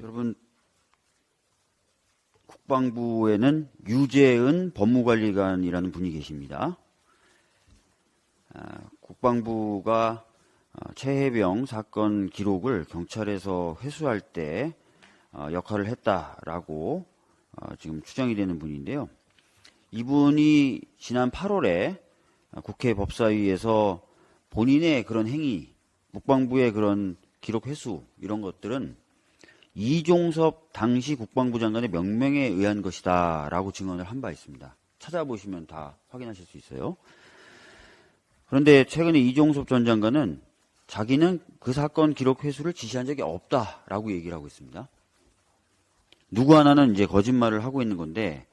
여러분 국방부에는 유재은 법무관리관이라는 분이 계십니다. 아, 국방부가 어, 최해병 사건 기록을 경찰에서 회수할 때 어, 역할을 했다라고 어, 지금 추정이 되는 분인데요. 이분이 지난 8월에 국회 법사위에서 본인의 그런 행위, 국방부의 그런 기록 회수 이런 것들은 이종섭 당시 국방부 장관의 명명에 의한 것이다 라고 증언을 한 바 있습니다. 찾아보시면 다 확인하실 수 있어요. 그런데 최근에 이종섭 전 장관은 자기는 그 사건 기록 회수를 지시한 적이 없다 라고 얘기를 하고 있습니다. 누구 하나는 이제 거짓말을 하고 있는 건데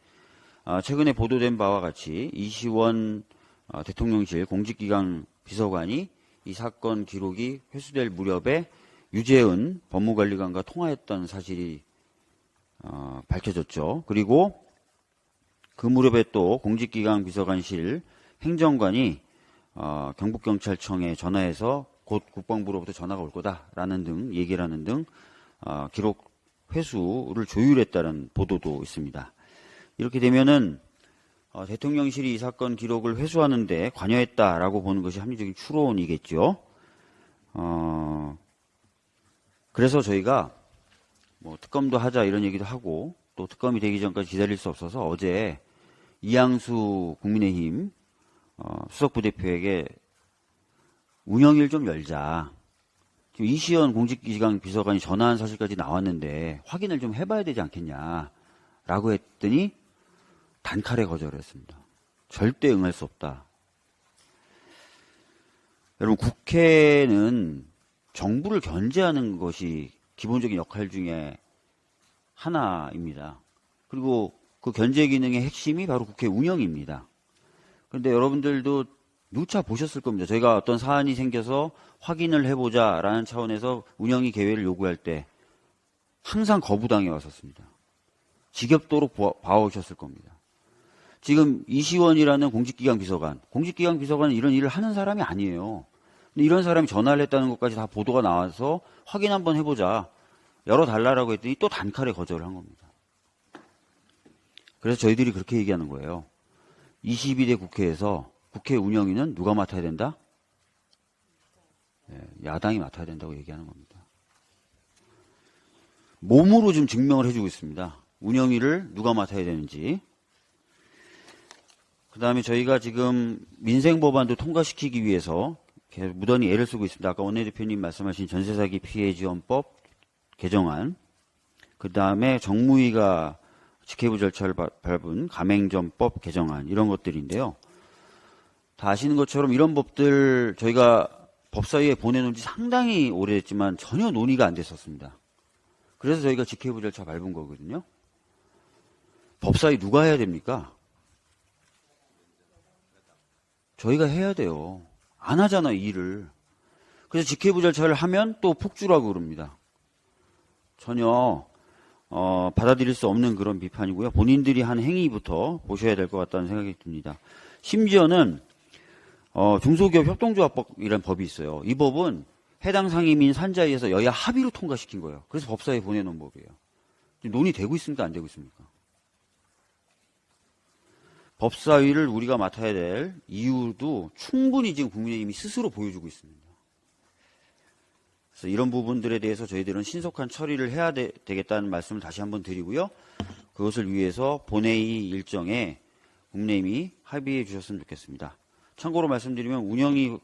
아, 최근에 보도된 바와 같이 이시원 어, 대통령실 공직기강 비서관이 이 사건 기록이 회수될 무렵에 유재은 법무관리관과 통화했던 사실이 어, 밝혀졌죠. 그리고 그 무렵에 또 공직기강 비서관실 행정관이 어, 경북경찰청에 전화해서 곧 국방부로부터 전화가 올 거다라는 등 얘기를 하는 등 어, 기록 회수를 조율했다는 보도도 있습니다. 이렇게 되면은 어, 대통령실이 이 사건 기록을 회수하는데 관여했다라고 보는 것이 합리적인 추론이겠죠. 어, 그래서 저희가 뭐 특검도 하자 이런 얘기도 하고 또 특검이 되기 전까지 기다릴 수 없어서 어제 이양수 국민의힘 어, 수석부대표에게 운영일 좀 열자. 지금 이시연 공직기강 비서관이 전화한 사실까지 나왔는데 확인을 좀 해봐야 되지 않겠냐라고 했더니 단칼에 거절했습니다. 절대 응할 수 없다. 여러분 국회는 정부를 견제하는 것이 기본적인 역할 중에 하나입니다. 그리고 그 견제 기능의 핵심이 바로 국회 운영입니다. 그런데 여러분들도 누차 보셨을 겁니다. 저희가 어떤 사안이 생겨서 확인을 해보자라는 차원에서 운영위 개회를 요구할 때 항상 거부당해 왔었습니다. 지겹도록 보- 봐오셨을 겁니다. 지금 이시원이라는 공직기강 비서관, 공직기강 비서관은 이런 일을 하는 사람이 아니에요. 이런 사람이 전화를 했다는 것까지 다 보도가 나와서 확인 한번 해보자. 열어달라고 했더니 또 단칼에 거절을 한 겁니다. 그래서 저희들이 그렇게 얘기하는 거예요. 22대 국회에서 국회 운영위는 누가 맡아야 된다? 예, 야당이 맡아야 된다고 얘기하는 겁니다. 몸으로 좀 증명을 해주고 있습니다. 운영위를 누가 맡아야 되는지. 그 다음에 저희가 지금 민생법안도 통과시키기 위해서 무던히 애를 쓰고 있습니다. 아까 원내대표님 말씀하신 전세사기 피해 지원법 개정안, 그 다음에 정무위가 직회부 절차를 바- 밟은 가맹점법 개정안 이런 것들인데요. 다 아시는 것처럼 이런 법들 저희가 법사위에 보내놓은 지 상당히 오래됐지만 전혀 논의가 안 됐었습니다. 그래서 저희가 직회부 절차 밟은 거거든요. 법사위 누가 해야 됩니까? 저희가 해야 돼요. 안 하잖아, 이 일을. 그래서 직회부 절차를 하면 또 폭주라고 그럽니다. 전혀 어, 받아들일 수 없는 그런 비판이고요. 본인들이 한 행위부터 보셔야 될 것 같다는 생각이 듭니다. 심지어는 어, 중소기업 협동조합법이라는 법이 있어요. 이 법은 해당 상임위인 산자위에서 여야 합의로 통과시킨 거예요. 그래서 법사위에 보내놓은 법이에요. 논의되고 있습니까? 안 되고 있습니까? 법사위를 우리가 맡아야 될 이유도 충분히 지금 국민의힘이 스스로 보여주고 있습니다. 그래서 이런 부분들에 대해서 저희들은 신속한 처리를 해야 되, 겠다는 말씀을 다시 한번 드리고요. 그것을 위해서 본회의 일정에 국민의힘이 합의해 주셨으면 좋겠습니다. 참고로 말씀드리면 운영이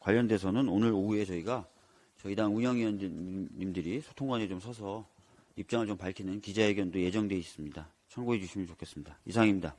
관련돼서는 오늘 오후에 저희가 저희 당 운영위원님들이 소통관에 좀 서서 입장을 좀 밝히는 기자회견도 예정되어 있습니다. 참고해 주시면 좋겠습니다. 이상입니다.